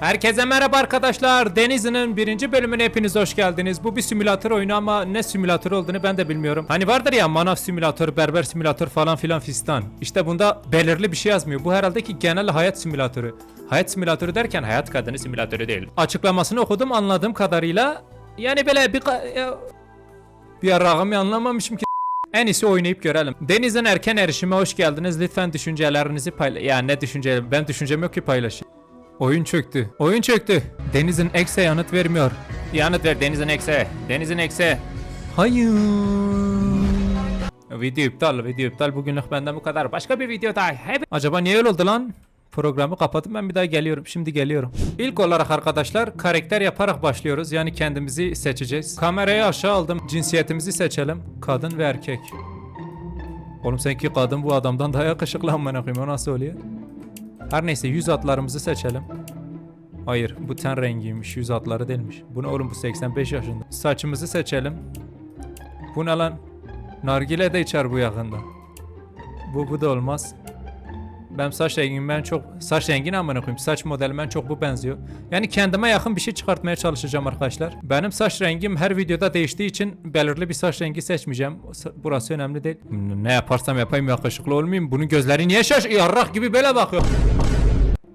Herkese merhaba arkadaşlar. Denizli'nin birinci bölümüne hepiniz hoş geldiniz. Bu bir simülatör oyunu ama ne simülatör olduğunu ben de bilmiyorum. Hani vardır ya manav simülatör, berber simülatör falan filan fistan. İşte bunda belirli bir şey yazmıyor. Bu herhalde ki genel hayat simülatörü. Hayat simülatörü derken hayat kadını simülatörü değil. Açıklamasını okudum anladığım kadarıyla. Yani böyle bir... ya- bir arağımı anlamamışım ki. En iyisi oynayıp görelim. Deniz'in erken erişime hoş geldiniz. Lütfen düşüncelerinizi paylaş... Ya ne düşünce? Ben düşüncem yok ki paylaşayım. Oyun çöktü. Oyun çöktü. Deniz'in ekse yanıt vermiyor. Yanıt ver Deniz'in ekse. Deniz'in ekse. Hayır. Video iptal, video iptal. Bugünlük benden bu kadar. Başka bir video daha. Hep... Acaba niye öyle oldu lan? Programı kapatıp ben bir daha geliyorum. Şimdi geliyorum. İlk olarak arkadaşlar karakter yaparak başlıyoruz. Yani kendimizi seçeceğiz. Kamerayı aşağı aldım. Cinsiyetimizi seçelim. Kadın ve erkek. Oğlum sanki kadın bu adamdan daha yakışıklı amına koyayım. O nasıl oluyor? Her neyse yüz atlarımızı seçelim. Hayır bu ten rengiymiş yüz atları değilmiş. Bu ne oğlum bu 85 yaşında. Saçımızı seçelim. Bu ne lan? Nargile de içer bu yakında. Bu bu da olmaz. Ben saç rengim ben çok saç rengine amına koyayım. Saç modelime çok bu benziyor. Yani kendime yakın bir şey çıkartmaya çalışacağım arkadaşlar. Benim saç rengim her videoda değiştiği için belirli bir saç rengi seçmeyeceğim. Burası önemli değil. Ne yaparsam yapayım yakışıklı olmayayım. Bunun gözleri niye şaş yarrak gibi böyle bakıyor.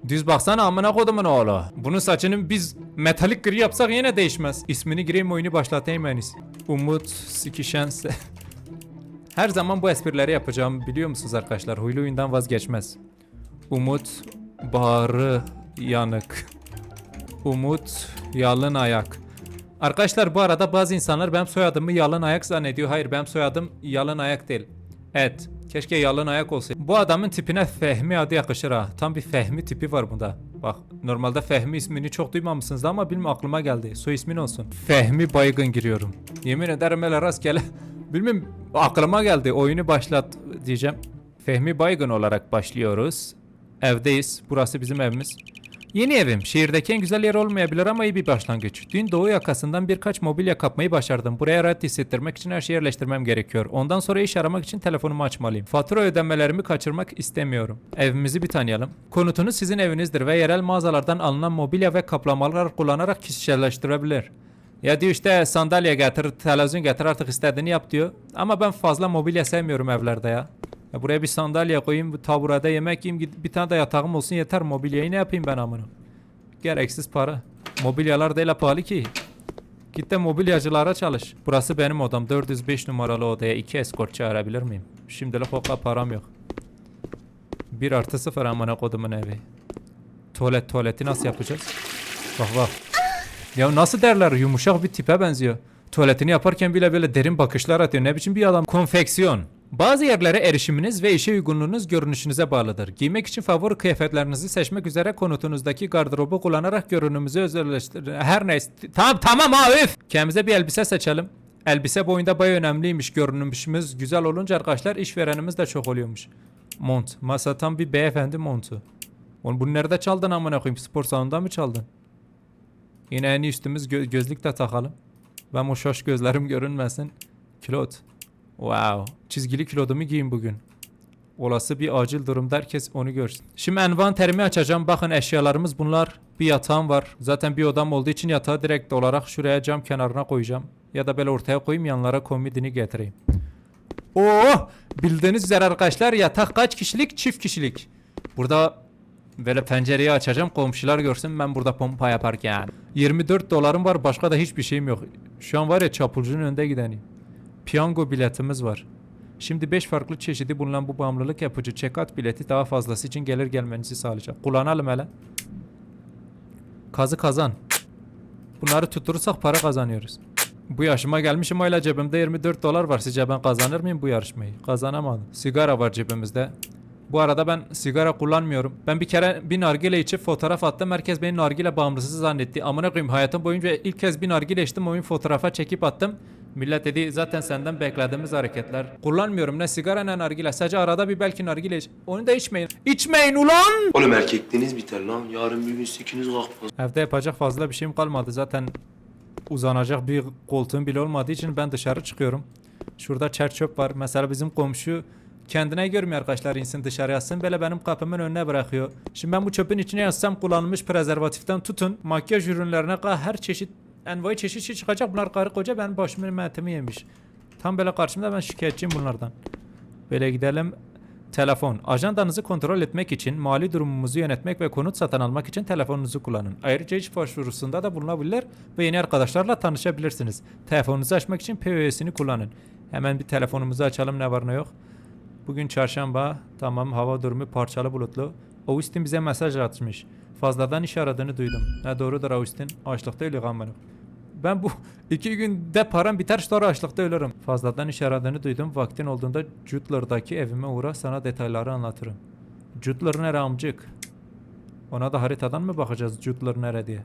Düz baksana amına kodumun oğlu. Bunun saçını biz metalik gri yapsak yine değişmez. İsmini gireyim oyunu başlatayım en iyisi. Umut Sikişense. Her zaman bu esprileri yapacağım biliyor musunuz arkadaşlar? Huylu oyundan vazgeçmez. Umut bağrı yanık. Umut yalın ayak. Arkadaşlar bu arada bazı insanlar benim soyadımı yalın ayak zannediyor. Hayır benim soyadım yalın ayak değil. Evet. Keşke yalın ayak olsaydı. Bu adamın tipine Fehmi adı yakışır ha. Tam bir Fehmi tipi var bunda. Bak normalde Fehmi ismini çok duymamışsınız ama bilmem aklıma geldi. Soy ismin olsun. Fehmi Baygın giriyorum. Yemin ederim öyle rastgele. Bilmem aklıma geldi. Oyunu başlat diyeceğim. Fehmi Baygın olarak başlıyoruz. Evdeyiz. Burası bizim evimiz. Yeni evim. Şehirdeki en güzel yer olmayabilir ama iyi bir başlangıç. Dün doğu yakasından birkaç mobilya kapmayı başardım. Buraya rahat hissettirmek için her şeyi yerleştirmem gerekiyor. Ondan sonra iş aramak için telefonumu açmalıyım. Fatura ödemelerimi kaçırmak istemiyorum. Evimizi bir tanıyalım. Konutunuz sizin evinizdir ve yerel mağazalardan alınan mobilya ve kaplamalar kullanarak kişiselleştirebilir. Ya diyor işte sandalye getir, televizyon getir artık istediğini yap diyor. Ama ben fazla mobilya sevmiyorum evlerde ya. Ya buraya bir sandalye koyayım, bu taburada yemek yiyeyim, bir tane de yatağım olsun yeter. Mobilyayı ne yapayım ben amına? Gereksiz para. Mobilyalar da öyle pahalı ki. Git de mobilyacılara çalış. Burası benim odam. 405 numaralı odaya iki eskort çağırabilir miyim? Şimdilik o kadar param yok. 1 artı 0 amına kodumun evi. Tuvalet tuvaleti nasıl yapacağız? Bak bak. Ya nasıl derler yumuşak bir tipe benziyor. Tuvaletini yaparken bile böyle derin bakışlar atıyor. Ne biçim bir adam? Konfeksiyon. Bazı yerlere erişiminiz ve işe uygunluğunuz görünüşünüze bağlıdır. Giymek için favori kıyafetlerinizi seçmek üzere konutunuzdaki gardırobu kullanarak görünümünüzü özelleştirin. Her neyse. Tamam tamam ha üf. Kendimize bir elbise seçelim. Elbise boyunda baya önemliymiş görünümümüz güzel olunca arkadaşlar işverenimiz de çok oluyormuş. Mont. Masa tam bir beyefendi montu. Oğlum bunu nerede çaldın amına koyayım? Spor salonunda mı çaldın? Yine en üstümüz gö- gözlük de takalım. Ben o şaş gözlerim görünmesin. Kilot. Wow. Çizgili kilodumu giyin bugün. Olası bir acil durumda herkes onu görsün. Şimdi envanterimi açacağım. Bakın eşyalarımız bunlar. Bir yatağım var. Zaten bir odam olduğu için yatağı direkt olarak şuraya cam kenarına koyacağım. Ya da böyle ortaya koyayım yanlara komodini getireyim. Oo! Bildiğiniz üzere arkadaşlar yatak kaç kişilik? Çift kişilik. Burada böyle pencereyi açacağım komşular görsün ben burada pompa yaparken. 24 dolarım var başka da hiçbir şeyim yok. Şu an var ya çapulcunun önünde gidenim. Piyango biletimiz var. Şimdi 5 farklı çeşidi bulunan bu bağımlılık yapıcı check-out bileti daha fazlası için gelir gelmenizi sağlayacak. Kullanalım hele. Kazı kazan. Bunları tutturursak para kazanıyoruz. Bu yaşıma gelmişim hala cebimde 24 dolar var. Sizce ben kazanır mıyım bu yarışmayı? Kazanamadım. Sigara var cebimizde. Bu arada ben sigara kullanmıyorum. Ben bir kere bir nargile içip fotoğraf attım. Herkes beni nargile bağımlısı zannetti. Amına koyayım hayatım boyunca ilk kez bir nargile içtim. Oyun fotoğrafa çekip attım. Millet dedi zaten senden beklediğimiz hareketler. Kullanmıyorum ne sigara ne nargile. Sadece arada bir belki nargile iç. Onu da içmeyin. İçmeyin ulan! Oğlum erkekliğiniz biter lan. Yarın bir gün sikiniz kalkmaz. Evde yapacak fazla bir şeyim kalmadı. Zaten uzanacak bir koltuğum bile olmadığı için ben dışarı çıkıyorum. Şurada çer çöp var. Mesela bizim komşu Kendine görmüyor arkadaşlar insin dışarı yatsın böyle benim kapımın önüne bırakıyor. Şimdi ben bu çöpün içine yatsam kullanılmış prezervatiften tutun makyaj ürünlerine kadar her çeşit envai çeşit şey çıkacak. Bunlar karı koca benim başımın metimi yemiş. Tam böyle karşımda ben şikayetçiyim bunlardan. Böyle gidelim. Telefon. Ajandanızı kontrol etmek için, mali durumumuzu yönetmek ve konut satın almak için telefonunuzu kullanın. Ayrıca iş başvurusunda da bulunabilir ve yeni arkadaşlarla tanışabilirsiniz. Telefonunuzu açmak için POS'ini kullanın. Hemen bir telefonumuzu açalım ne var ne yok. Bugün çarşamba. Tamam hava durumu parçalı bulutlu. Austin bize mesaj atmış. Fazladan iş aradığını duydum. Ne doğrudur Austin. Açlıkta ölüyorum ben. Ben bu iki günde param biter sonra açlıkta ölürüm. Fazladan iş aradığını duydum. Vaktin olduğunda Jutler'daki evime uğra sana detayları anlatırım. Jutler nere amcık? Ona da haritadan mı bakacağız Jutler nere diye?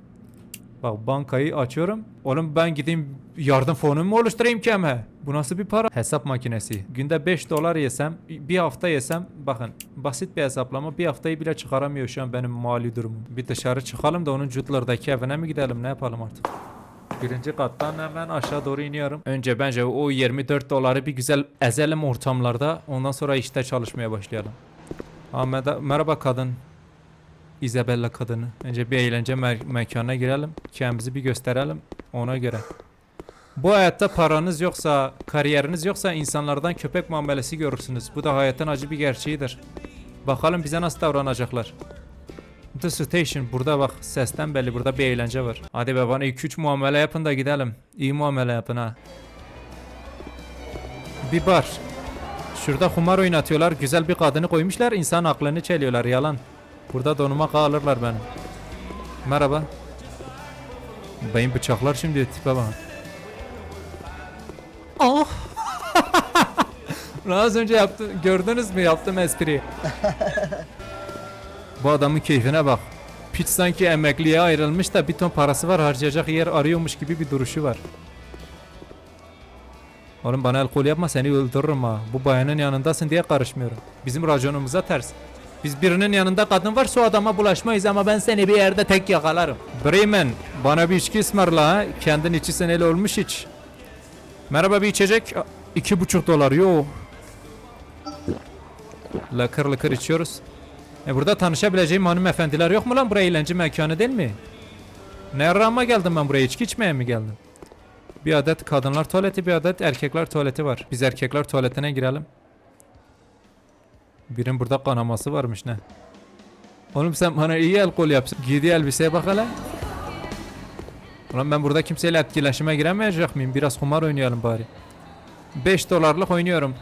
Bak bankayı açıyorum. Oğlum ben gideyim yardım fonu mu oluşturayım ki hemen? Bu nasıl bir para? Hesap makinesi. Günde 5 dolar yesem, bir hafta yesem bakın basit bir hesaplama bir haftayı bile çıkaramıyor şu an benim mali durumum. Bir dışarı çıkalım da onun Jutler'daki evine mi gidelim ne yapalım artık? Birinci kattan hemen aşağı doğru iniyorum. Önce bence o 24 doları bir güzel ezelim ortamlarda. Ondan sonra işte çalışmaya başlayalım. Ahmet, merhaba kadın. Isabella kadını. Önce bir eğlence me- mekanına girelim. Kendimizi bir gösterelim. Ona göre. Bu hayatta paranız yoksa, kariyeriniz yoksa insanlardan köpek muamelesi görürsünüz. Bu da hayatın acı bir gerçeğidir. Bakalım bize nasıl davranacaklar. The Station burada bak sesten belli burada bir eğlence var. Hadi be bana 2-3 muamele yapın da gidelim. İyi muamele yapın ha. Bir bar. Şurada kumar oynatıyorlar. Güzel bir kadını koymuşlar. İnsan aklını çeliyorlar. Yalan. Burada donuma kalırlar benim. Merhaba. Benim bıçaklar şimdi tipe bak. Lan Az önce yaptım. Gördünüz mü yaptım espriyi. Bu adamın keyfine bak. Piç sanki emekliye ayrılmış da bir ton parası var harcayacak yer arıyormuş gibi bir duruşu var. Oğlum bana el kol yapma seni öldürürüm ha. Bu bayanın yanındasın diye karışmıyorum. Bizim raconumuza ters. Biz birinin yanında kadın varsa o adama bulaşmayız ama ben seni bir yerde tek yakalarım. Bremen bana bir içki ısmarla ha. Kendin içi seneli olmuş hiç. Merhaba bir içecek. İki buçuk dolar yo. Lakır lakır içiyoruz. E burada tanışabileceğim hanımefendiler yok mu lan? Buraya eğlence mekanı değil mi? Ne arama geldim ben buraya? İçki içmeye mi geldim? Bir adet kadınlar tuvaleti, bir adet erkekler tuvaleti var. Biz erkekler tuvaletine girelim. Birin burada kanaması varmış ne? Oğlum sen bana iyi el kol yapsın. Giydiği elbiseye bak hele. Ulan ben burada kimseyle etkileşime giremeyecek miyim? Biraz kumar oynayalım bari. 5 dolarlık oynuyorum.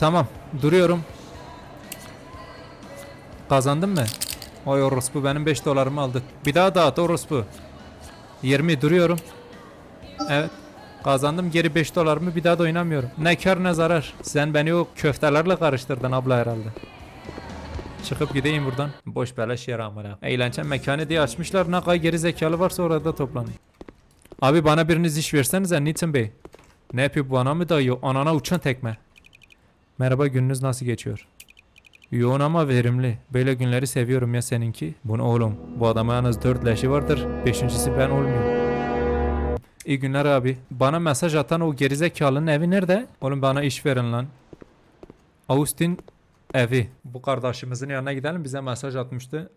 Tamam. Duruyorum. Kazandın mı? Oy orospu benim 5 dolarımı aldı. Bir daha dağıt orospu. 20 duruyorum. Evet. Kazandım geri 5 dolarımı bir daha da oynamıyorum. Ne kar ne zarar. Sen beni o köftelerle karıştırdın abla herhalde. Çıkıp gideyim buradan. Boş beleş yer amına. Eğlence mekanı diye açmışlar. Ne kadar geri zekalı varsa orada toplanın. Abi bana biriniz iş versenize Nitin Bey. Ne yapıyor bana mı dayıyor? Anana uçan tekme. Merhaba gününüz nasıl geçiyor? Yoğun ama verimli. Böyle günleri seviyorum ya seninki. Bunu oğlum. Bu adama yalnız dört leşi vardır. Beşincisi ben olmuyorum. İyi günler abi. Bana mesaj atan o gerizekalının evi nerede? Oğlum bana iş verin lan. Austin evi. Bu kardeşimizin yanına gidelim. Bize mesaj atmıştı.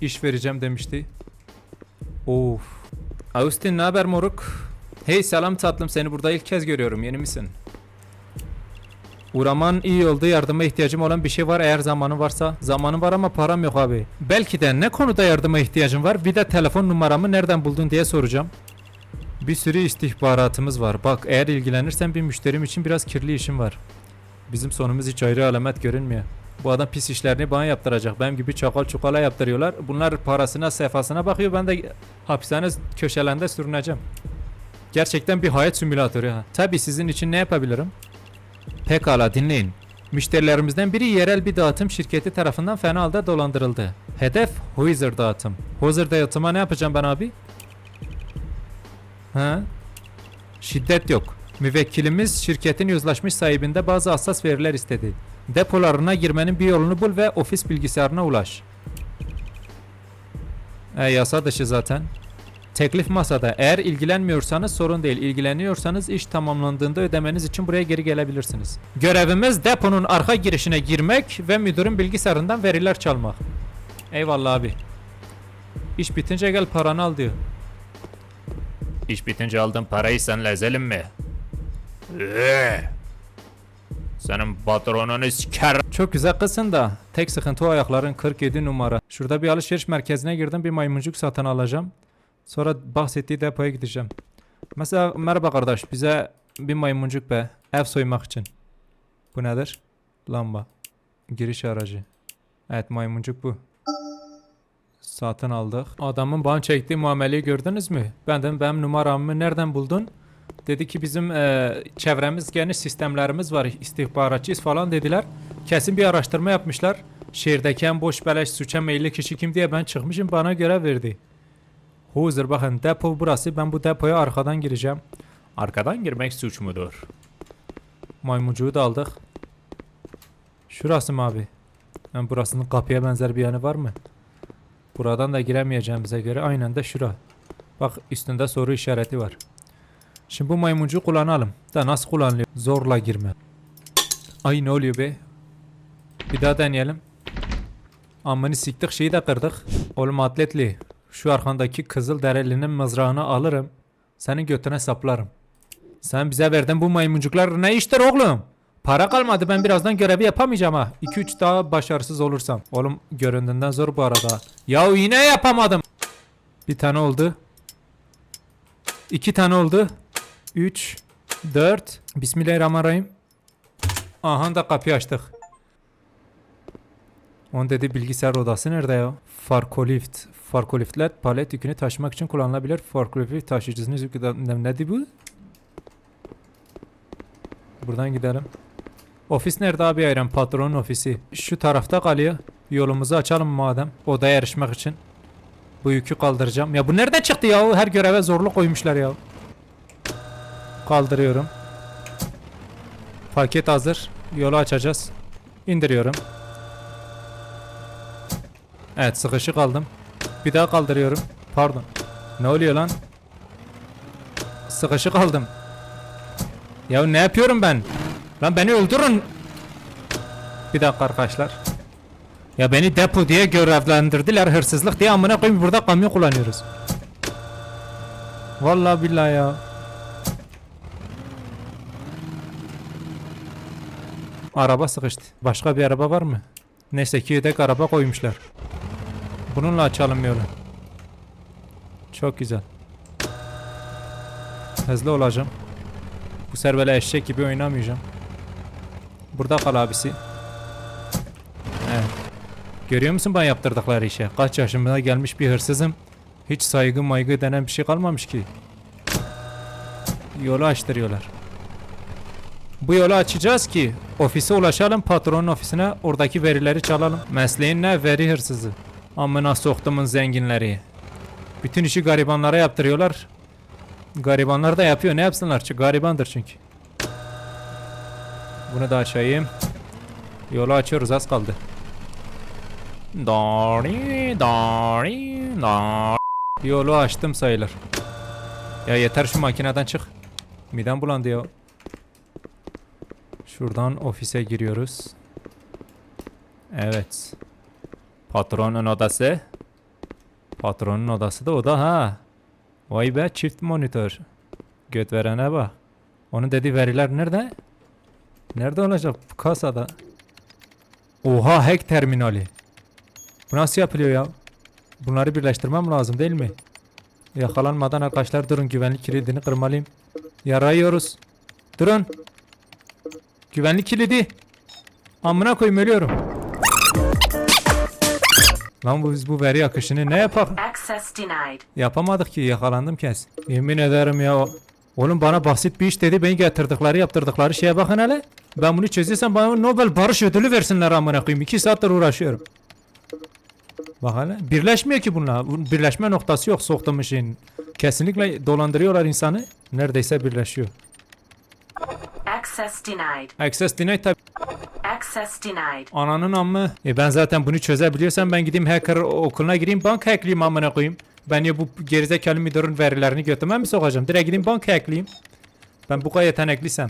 İş vereceğim demişti. Of. Austin ne haber moruk? Hey selam tatlım seni burada ilk kez görüyorum. Yeni misin? Uğraman iyi oldu. Yardıma ihtiyacım olan bir şey var eğer zamanın varsa. Zamanım var ama param yok abi. Belki de ne konuda yardıma ihtiyacım var? Bir de telefon numaramı nereden buldun diye soracağım. Bir sürü istihbaratımız var. Bak eğer ilgilenirsen bir müşterim için biraz kirli işim var. Bizim sonumuz hiç ayrı alamet görünmüyor. Bu adam pis işlerini bana yaptıracak. Benim gibi çakal çukala yaptırıyorlar. Bunlar parasına sefasına bakıyor. Ben de hapishane köşelerinde sürüneceğim. Gerçekten bir hayat simülatörü ha. Tabii sizin için ne yapabilirim? Pekala dinleyin. Müşterilerimizden biri yerel bir dağıtım şirketi tarafından fena halde dolandırıldı. Hedef Hoizer dağıtım. Hoizer dağıtıma ne yapacağım ben abi? Ha? Şiddet yok. Müvekkilimiz şirketin yüzleşmiş sahibinde bazı hassas veriler istedi. Depolarına girmenin bir yolunu bul ve ofis bilgisayarına ulaş. E yasa dışı zaten. Teklif masada. Eğer ilgilenmiyorsanız sorun değil. İlgileniyorsanız iş tamamlandığında ödemeniz için buraya geri gelebilirsiniz. Görevimiz deponun arka girişine girmek ve müdürün bilgisayarından veriler çalmak. Eyvallah abi. İş bitince gel paranı al diyor. İş bitince aldığın parayı senle ezelim mi? Ee, Senin patronunu siker. Çok güzel kızsın da tek sıkıntı o ayakların 47 numara. Şurada bir alışveriş merkezine girdim bir maymuncuk satın alacağım. Sonra bahsettiği depoya gideceğim. Mesela merhaba kardeş bize bir maymuncuk be ev soymak için. Bu nedir? Lamba. Giriş aracı. Evet maymuncuk bu. Satın aldık. Adamın bana çektiği muameleyi gördünüz mü? Ben dedim benim numaramı nereden buldun? Dedi ki bizim eee, çevremiz geniş sistemlerimiz var istihbaratçıyız falan dediler. Kesin bir araştırma yapmışlar. Şehirdeki en boş beleş suça meyilli kişi kim diye ben çıkmışım bana görev verdi. Huzur bakın depo burası ben bu depoya arkadan gireceğim. Arkadan girmek suç mudur? Maymuncuğu da aldık. Şurası mı abi? Yani burasının kapıya benzer bir yanı var mı? Buradan da giremeyeceğimize göre aynen de şura. Bak üstünde soru işareti var. Şimdi bu maymuncuğu kullanalım. Da nasıl kullanılıyor? Zorla girme. Ay ne oluyor be? Bir daha deneyelim. Amını siktik şeyi de kırdık. Oğlum atletli. Şu arkandaki kızıl derelinin mızrağını alırım. Senin götüne saplarım. Sen bize verdin bu maymuncuklar ne iştir oğlum? Para kalmadı ben birazdan görevi yapamayacağım ha. 2-3 daha başarısız olursam. Oğlum göründüğünden zor bu arada. Ya yine yapamadım. Bir tane oldu. İki tane oldu. 3 4 Bismillahirrahmanirrahim. Aha da kapıyı açtık. On dedi bilgisayar odası nerede ya? Forklift. Forkliftler palet yükünü taşımak için kullanılabilir. Forklift taşıyıcısının yükü ne, nedir bu? Buradan gidelim. Ofis nerede abi Ayran? Patronun ofisi. Şu tarafta kalıyor. Yolumuzu açalım madem. Odaya yarışmak için. Bu yükü kaldıracağım. Ya bu nerede çıktı ya? Her göreve zorluk koymuşlar ya. Kaldırıyorum. Paket hazır. Yolu açacağız. İndiriyorum. Evet sıkışık aldım. Bir daha kaldırıyorum. Pardon. Ne oluyor lan? Sıkışık aldım. Ya ne yapıyorum ben? Lan beni öldürün. Bir dakika arkadaşlar. Ya beni depo diye görevlendirdiler hırsızlık diye amına koyayım burada kamyon kullanıyoruz. Vallahi billahi ya. Araba sıkıştı. Başka bir araba var mı? Neyse ki yedek araba koymuşlar. Bununla açalım yolu. Çok güzel. Hızlı olacağım. Bu sefer böyle eşek gibi oynamayacağım. Burada kal abisi. Evet. Görüyor musun bana yaptırdıkları işe? Kaç yaşımda gelmiş bir hırsızım. Hiç saygı maygı denen bir şey kalmamış ki. Yolu açtırıyorlar. Bu yolu açacağız ki ofise ulaşalım patronun ofisine oradaki verileri çalalım. Mesleğin ne? Veri hırsızı. Amına soktumun zenginleri. Bütün işi garibanlara yaptırıyorlar. Garibanlar da yapıyor. Ne yapsınlar? Çünkü garibandır çünkü. Bunu da açayım. Yolu açıyoruz az kaldı. Dari, dari, dari. Yolu açtım sayılır. Ya yeter şu makineden çık. Midem bulandı ya. Şuradan ofise giriyoruz. Evet. Patronun odası. Patronun odası da o da ha. Vay be çift monitör. Göt verene bak. Onun dediği veriler nerede? Nerede olacak? Kasada. Oha hack terminali. Bu nasıl yapılıyor ya? Bunları birleştirmem lazım değil mi? Yakalanmadan arkadaşlar durun güvenlik kilidini kırmalıyım. Yarayıyoruz. Durun. Güvenlik kilidi. Amına koyayım ölüyorum. Lan bu biz bu veri akışını ne denied. Yapamadık ki yakalandım kes. Yemin ederim ya. Oğlum bana basit bir iş dedi beni getirdikleri yaptırdıkları şeye bakın hele. Ben bunu çözüyorsam bana Nobel Barış Ödülü versinler amına koyayım. 2 saattir uğraşıyorum. Bak hele. Birleşmiyor ki bunlar. Bu Birleşme noktası yok soktuğum şeyin. Kesinlikle dolandırıyorlar insanı. Neredeyse birleşiyor. Access denied. Access denied tabi. Access denied. Ananın ammı. E ben zaten bunu çözebiliyorsam ben gideyim hacker okuluna gireyim bank hackleyeyim amına koyayım. Ben ya bu gerizekalı müdürün verilerini götüme mi sokacağım? Direkt gideyim banka ekleyeyim. Ben bu kadar yetenekliysem.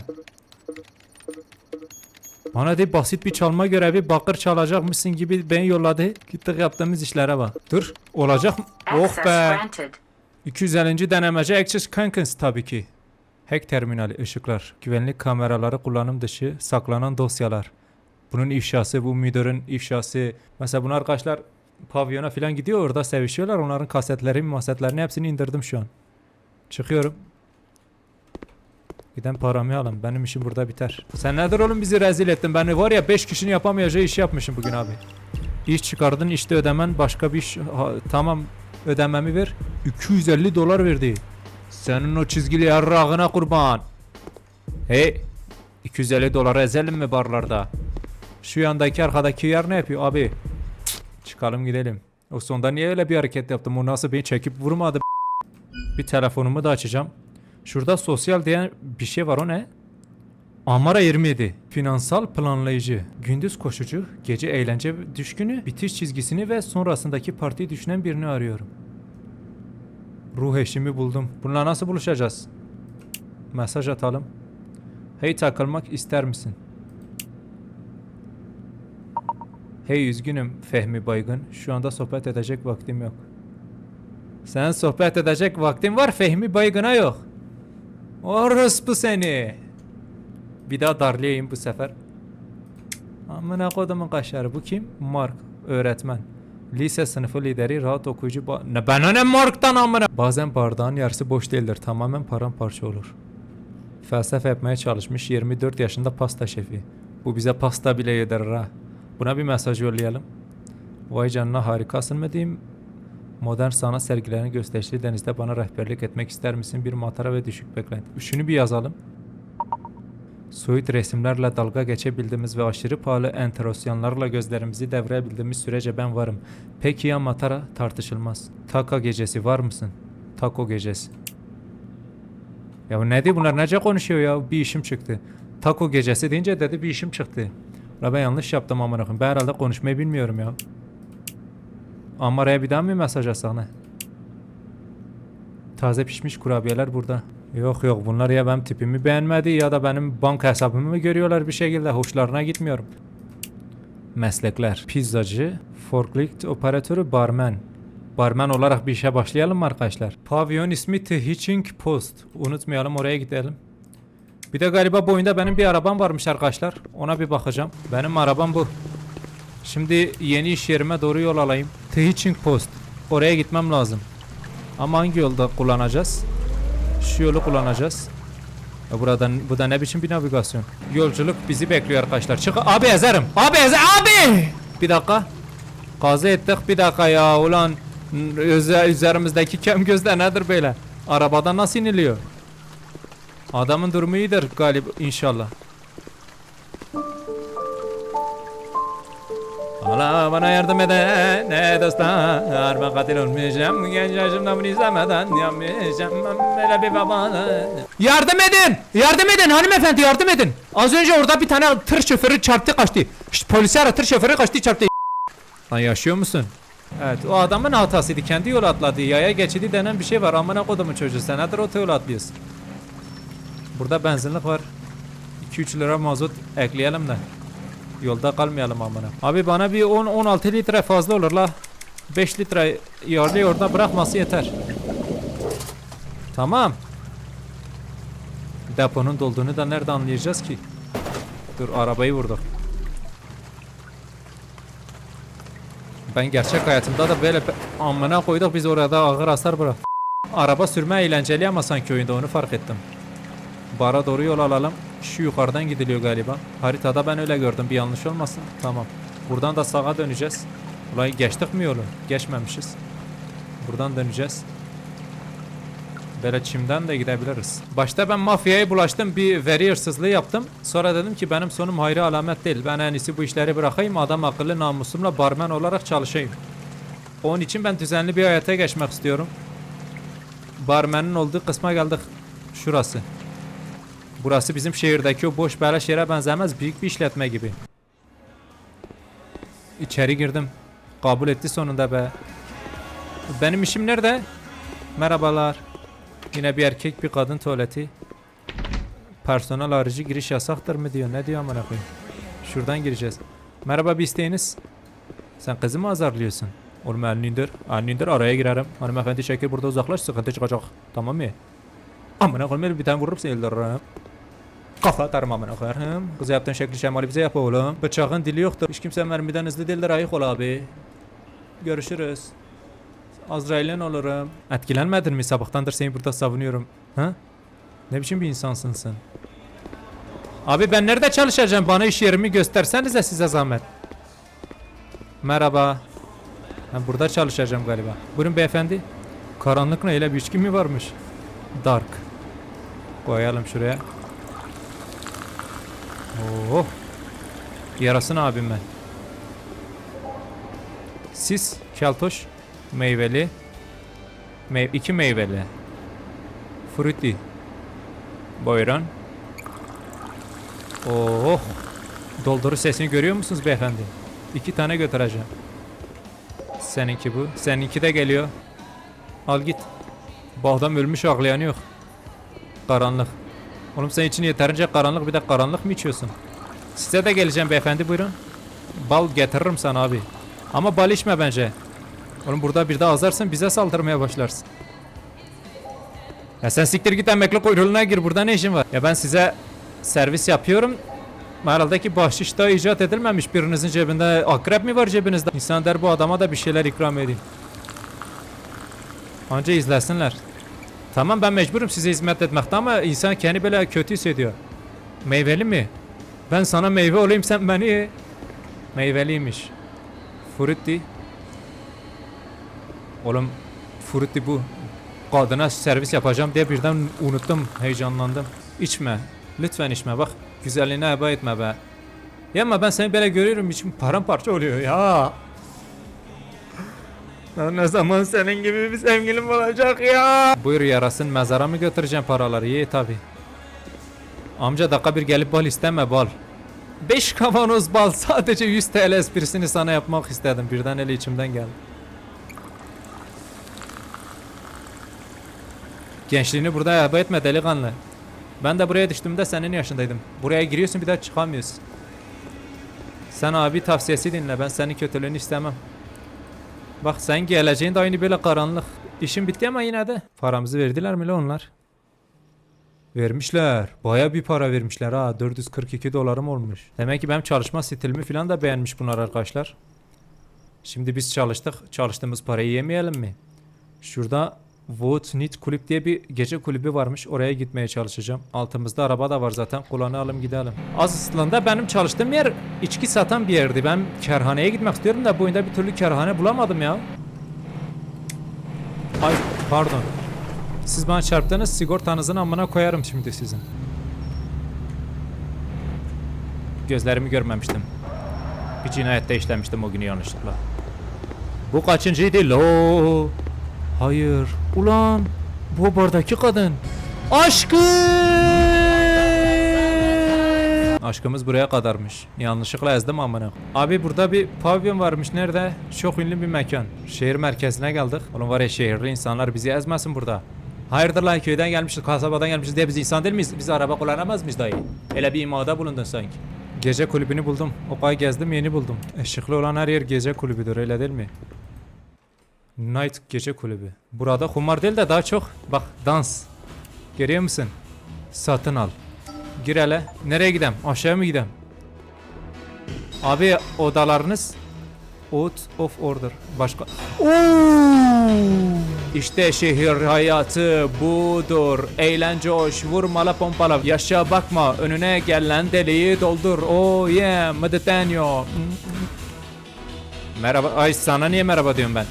Bana de basit bir çalma görevi bakır çalacakmışsın gibi beni yolladı. Gittik yaptığımız işlere bak. Dur olacak mı? Oh be. granted. 250. denemece Access Conference tabii ki. Hack terminali, ışıklar, güvenlik kameraları kullanım dışı saklanan dosyalar. Bunun ifşası, bu müdürün ifşası. Mesela bunlar arkadaşlar pavyona falan gidiyor orada sevişiyorlar. Onların kasetleri, masetlerini hepsini indirdim şu an. Çıkıyorum. Giden paramı alın. Benim işim burada biter. Sen nedir oğlum bizi rezil ettin. Ben var ya 5 kişinin yapamayacağı işi yapmışım bugün abi. İş çıkardın işte ödemen başka bir iş. Ha, tamam ödememi ver. 250 dolar verdi. Senin o çizgili yarrağına kurban. Hey 250 dolara ezelim mi barlarda? Şu yandaki arkadaki yer ne yapıyor abi? Çıkalım gidelim. O sonda niye öyle bir hareket yaptım? O nasıl beni çekip vurmadı? Bir telefonumu da açacağım. Şurada sosyal diyen bir şey var o ne? Amara 27. Finansal planlayıcı. Gündüz koşucu, gece eğlence düşkünü, bitiş çizgisini ve sonrasındaki partiyi düşünen birini arıyorum. Ruh eşimi buldum. Bununla nasıl buluşacağız? Mesaj atalım. Hey takılmak ister misin? Hey üzgünüm Fehmi Baygın. Şu anda sohbet edecek vaktim yok. Sen sohbet edecek vaktin var Fehmi Baygın'a yok. Orospu seni. Bir daha darlayayım bu sefer. Amına kodumun kaşarı. Bu kim? Mark. Öğretmen. Lise sınıfı lideri rahat okuyucu ba- ne ben ne Mark'tan amına Bazen bardağın yarısı boş değildir tamamen paramparça olur Felsefe yapmaya çalışmış 24 yaşında pasta şefi Bu bize pasta bile yedirir ha Buna bir mesaj yollayalım Vay canına harikasın mı diyeyim Modern sanat sergilerini gösterişli denizde bana rehberlik etmek ister misin? Bir matara ve düşük beklenti. Şunu bir yazalım. Soyut resimlerle dalga geçebildiğimiz ve aşırı pahalı enterosyanlarla gözlerimizi devirebildiğimiz sürece ben varım. Peki ya Matara tartışılmaz. Taka gecesi var mısın? Taco gecesi. Ya ne diyor bunlar nece konuşuyor ya bir işim çıktı. Taco gecesi deyince dedi bir işim çıktı. La yanlış yaptım amına koyayım. Ben herhalde konuşmayı bilmiyorum ya. Amara'ya bir daha mı mesaj atsak? Taze pişmiş kurabiyeler burada. Yok yok bunlar ya benim tipimi beğenmedi ya da benim banka hesabımı mı görüyorlar bir şekilde hoşlarına gitmiyorum. Meslekler. Pizzacı, forklift operatörü, barmen. Barmen olarak bir işe başlayalım mı arkadaşlar? Pavyon ismi The Hitching Post. Unutmayalım oraya gidelim. Bir de galiba bu oyunda benim bir arabam varmış arkadaşlar. Ona bir bakacağım. Benim arabam bu. Şimdi yeni iş yerime doğru yol alayım. The Hitching Post. Oraya gitmem lazım. Ama hangi yolda kullanacağız? Şu yolu kullanacağız. Buradan bu da ne biçim bir navigasyon? Yolculuk bizi bekliyor arkadaşlar. Çık abi ezerim. Abi ezer abi. Bir dakika. Kaza ettik bir dakika ya ulan üze- üzerimizdeki kem gözler nedir böyle? Arabadan nasıl iniliyor? Adamın durumu iyidir galiba inşallah. Allah bana yardım eden ne dostlar ben katil olmayacağım. Genç yaşımda bunu izlemeden yanmayacağım ben böyle bir baba Yardım edin yardım edin hanımefendi yardım edin. Az önce orada bir tane tır şoförü çarptı kaçtı. Şşt polisi ara tır şoförü kaçtı çarptı. Lan yaşıyor musun? Evet o adamın hatasıydı. Kendi yol atladı yaya geçidi denen bir şey var. Amına kodumun çocuğu sen nedir o yol atlıyorsun Burada benzinlik var 2-3 lira mazot ekleyelim de Yolda kalmayalım amına. Abi bana bir 10-16 litre fazla olur la. 5 litre yarlı orada bırakması yeter. Tamam. Deponun dolduğunu da nerede anlayacağız ki? Dur arabayı vurduk. Ben gerçek hayatımda da böyle amına koyduk biz orada ağır hasar bırak. Araba sürme eğlenceli ama sanki oyunda onu fark ettim. Bara doğru yol alalım. Şu yukarıdan gidiliyor galiba. Haritada ben öyle gördüm. Bir yanlış olmasın. Tamam. Buradan da sağa döneceğiz. Ulan geçtik mi yolu? Geçmemişiz. Buradan döneceğiz. Böyle çimden de gidebiliriz. Başta ben mafyaya bulaştım. Bir veri hırsızlığı yaptım. Sonra dedim ki benim sonum hayra alamet değil. Ben en iyisi bu işleri bırakayım. Adam akıllı namusumla barmen olarak çalışayım. Onun için ben düzenli bir hayata geçmek istiyorum. Barmenin olduğu kısma geldik. Şurası. Burası bizim şehirdeki o boş beleş yere benzemez büyük bir işletme gibi. İçeri girdim. Kabul etti sonunda be. Benim işim nerede? Merhabalar. Yine bir erkek bir kadın tuvaleti. Personel harici giriş yasaktır mı diyor. Ne diyor amına koyayım? Şuradan gireceğiz. Merhaba bir isteğiniz. Sen kızı mı azarlıyorsun? Oğlum elini indir. Elini indir araya girerim. Hanımefendi çekil burada uzaklaş sıkıntı çıkacak. Tamam mı? Amına koyayım bir tane vururum seni. Kafa atarım amına koyarım. Kız yaptığın şekli şemali bize yap oğlum. Bıçağın dili yoktur. Hiç kimse mermiden hızlı değildir ayık ol abi. Görüşürüz. Azrail'in olurum. Etkilenmedin mi? Sabahtandır seni burada savunuyorum. Ha? Ne biçim bir insansın sen? Abi ben nerede çalışacağım? Bana iş yerimi göstersenize size zahmet. Merhaba. Ben burada çalışacağım galiba. Buyurun beyefendi. Karanlık ne? Öyle bir içki mi varmış? Dark. Koyalım şuraya. Oh. Yarasın abim ben. Siz keltoş meyveli mey iki meyveli. Fruity buyurun. Oh dolduru sesini görüyor musunuz beyefendi? İki tane götüreceğim. Seninki bu. Seninki de geliyor. Al git. Bu ölmüş ağlayan yok. Karanlık oğlum senin için yeterince karanlık bir de karanlık mı içiyorsun size de geleceğim beyefendi buyurun bal getiririm sana abi ama bal içme bence Oğlum burada bir daha azarsın bize saldırmaya başlarsın. Ya sen siktir git emekli kuyruğuna gir burada ne işin var? Ya ben size servis yapıyorum. Herhalde ki bahşiş daha icat edilmemiş birinizin cebinde. Akrep mi var cebinizde? İnsan der bu adama da bir şeyler ikram edeyim. Anca izlesinler. Tamam ben mecburum size hizmet etmekte ama insan kendi böyle kötü hissediyor. Meyveli mi? Ben sana meyve olayım sen beni. Meyveliymiş. Frutti. Oğlum Frutti bu. Kadına servis yapacağım diye birden unuttum. Heyecanlandım. İçme. Lütfen içme bak. Güzelliğine heba etme be. Ya ama ben seni böyle görüyorum içim paramparça oluyor ya. Ne zaman senin gibi bir sevgilim olacak ya? Buyur yarasın mezara mı götüreceğim paraları? Ye tabi. Amca dakika bir gelip bal isteme bal. 5 kavanoz bal sadece 100 TL esprisini sana yapmak istedim. Birden eli içimden geldi. Gençliğini burada heba etme delikanlı. Ben de buraya düştüğümde senin yaşındaydım. Buraya giriyorsun bir daha çıkamıyorsun. Sen abi tavsiyesi dinle. Ben senin kötülüğünü istemem. Bak sen geleceğin de aynı böyle karanlık. İşin bitti ama yine de. Paramızı verdiler mi la onlar? Vermişler. Baya bir para vermişler ha. 442 dolarım olmuş. Demek ki benim çalışma stilimi falan da beğenmiş bunlar arkadaşlar. Şimdi biz çalıştık. Çalıştığımız parayı yemeyelim mi? Şurada Wood Kulüp diye bir gece kulübü varmış. Oraya gitmeye çalışacağım. Altımızda araba da var zaten. Kullanalım gidelim. Aslında benim çalıştığım yer içki satan bir yerdi. Ben kerhaneye gitmek istiyorum da bu oyunda bir türlü kerhane bulamadım ya. Ay pardon. Siz bana çarptınız sigortanızın amına koyarım şimdi sizin. Gözlerimi görmemiştim. Bir cinayette işlemiştim o günü yanlışlıkla. Bu kaçıncıydı lo? Hayır. Ulan bu bardaki kadın. Aşkım. Aşkımız buraya kadarmış. Yanlışlıkla ezdim amına. Abi burada bir pavyon varmış. Nerede? Çok ünlü bir mekan. Şehir merkezine geldik. Oğlum var ya şehirli insanlar bizi ezmesin burada. Hayırdır lan köyden gelmişiz, kasabadan gelmişiz diye biz insan değil miyiz? Biz araba kullanamaz mıyız dayı? Öyle bir imada bulundun sanki. Gece kulübünü buldum. Okay gezdim yeni buldum. Işıklı olan her yer gece kulübüdür öyle değil mi? Night gece kulübü. Burada kumar değil de daha çok bak dans. Görüyor musun? Satın al. Gir hele. Nereye gidem? Aşağıya mı gidem? Abi odalarınız Out of order. Başka... Oo! İşte şehir hayatı budur. Eğlence hoş. Vurmala pompala. Yaşa bakma. Önüne gelen deliği doldur. Oh yeah. Mediterranean. Merhaba. Ay sana niye merhaba diyorum ben?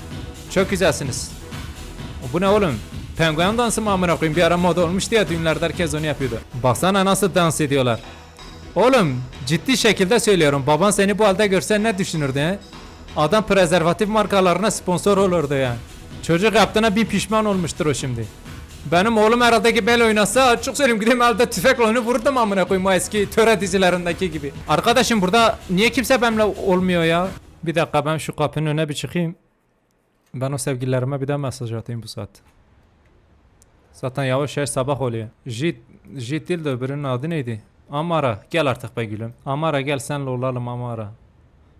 Çok güzelsiniz. Bu ne oğlum? Penguen dansı mı amına koyayım? Bir ara moda olmuştu ya düğünlerde herkes onu yapıyordu. Baksana nasıl dans ediyorlar. Oğlum ciddi şekilde söylüyorum. Baban seni bu halde görse ne düşünürdü he? Adam prezervatif markalarına sponsor olurdu yani. Çocuk yaptığına bir pişman olmuştur o şimdi. Benim oğlum herhalde ki bel oynasa açık söyleyeyim gideyim elde tüfekle onu vururdum amına koyayım o eski töre dizilerindeki gibi. Arkadaşım burada niye kimse benimle olmuyor ya? Bir dakika ben şu kapının önüne bir çıkayım. Ben o sevgililerime bir daha mesaj atayım bu saat. Zaten yavaş yavaş sabah oluyor. Jit, Jit değil de öbürünün adı neydi? Amara gel artık be gülüm. Amara gel senle olalım Amara.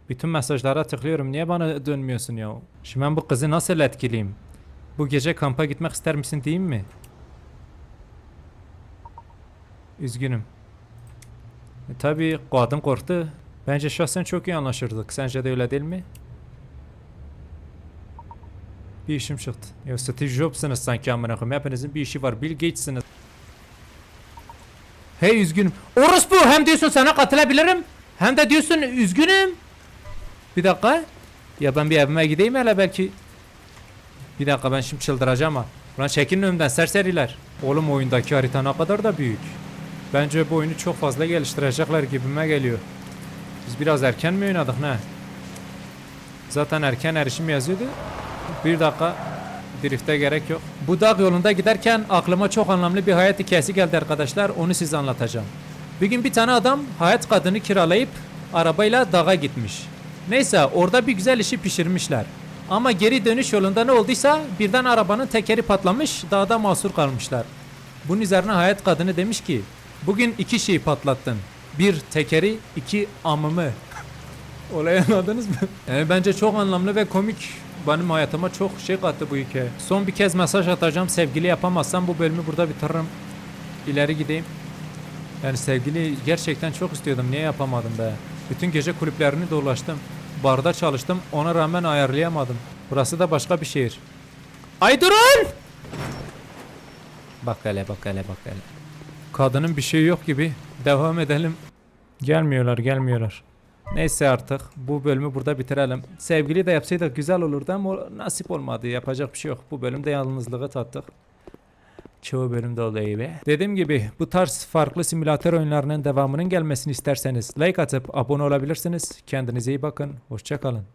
Bütün mesajlara tıklıyorum. Niye bana dönmüyorsun ya? Şimdi ben bu kızı nasıl etkileyeyim? Bu gece kampa gitmek ister misin diyeyim mi? Üzgünüm. E, tabii kadın korktu. Bence şahsen çok iyi anlaşırdık. Sence de öyle değil mi? Bir işim çıktı. Ya Steve Jobs'ınız sanki amına koyayım. Hepinizin bir işi var. Bill Gates'siniz. Hey üzgünüm. Orospu hem diyorsun sana katılabilirim. Hem de diyorsun üzgünüm. Bir dakika. Ya ben bir evime gideyim hele belki. Bir dakika ben şimdi çıldıracağım ha. Ulan çekilin önümden serseriler. Oğlum oyundaki harita ne kadar da büyük. Bence bu oyunu çok fazla geliştirecekler gibime geliyor. Biz biraz erken mi oynadık ne? Zaten erken erişim yazıyordu. Bir dakika drifte gerek yok. Bu dağ yolunda giderken aklıma çok anlamlı bir hayat hikayesi geldi arkadaşlar. Onu size anlatacağım. Bir gün bir tane adam hayat kadını kiralayıp arabayla dağa gitmiş. Neyse orada bir güzel işi pişirmişler. Ama geri dönüş yolunda ne olduysa birden arabanın tekeri patlamış dağda mahsur kalmışlar. Bunun üzerine hayat kadını demiş ki bugün iki şeyi patlattın. Bir tekeri, iki amımı. Olayı anladınız mı? Yani bence çok anlamlı ve komik. Benim hayatıma çok şey kattı bu hikaye. Son bir kez mesaj atacağım. Sevgili yapamazsam bu bölümü burada bitiririm. İleri gideyim. Yani sevgili gerçekten çok istiyordum. Niye yapamadım be? Bütün gece kulüplerini dolaştım. Barda çalıştım. Ona rağmen ayarlayamadım. Burası da başka bir şehir. Ay durun! Bak hele bak hele bak hele. Kadının bir şey yok gibi. Devam edelim. Gelmiyorlar gelmiyorlar. Neyse artık bu bölümü burada bitirelim. Sevgili de yapsaydık güzel olurdu ama nasip olmadı. Yapacak bir şey yok. Bu bölümde yalnızlığı tattık. Çoğu bölümde oluyor be. Dediğim gibi bu tarz farklı simülatör oyunlarının devamının gelmesini isterseniz like atıp abone olabilirsiniz. Kendinize iyi bakın. Hoşçakalın.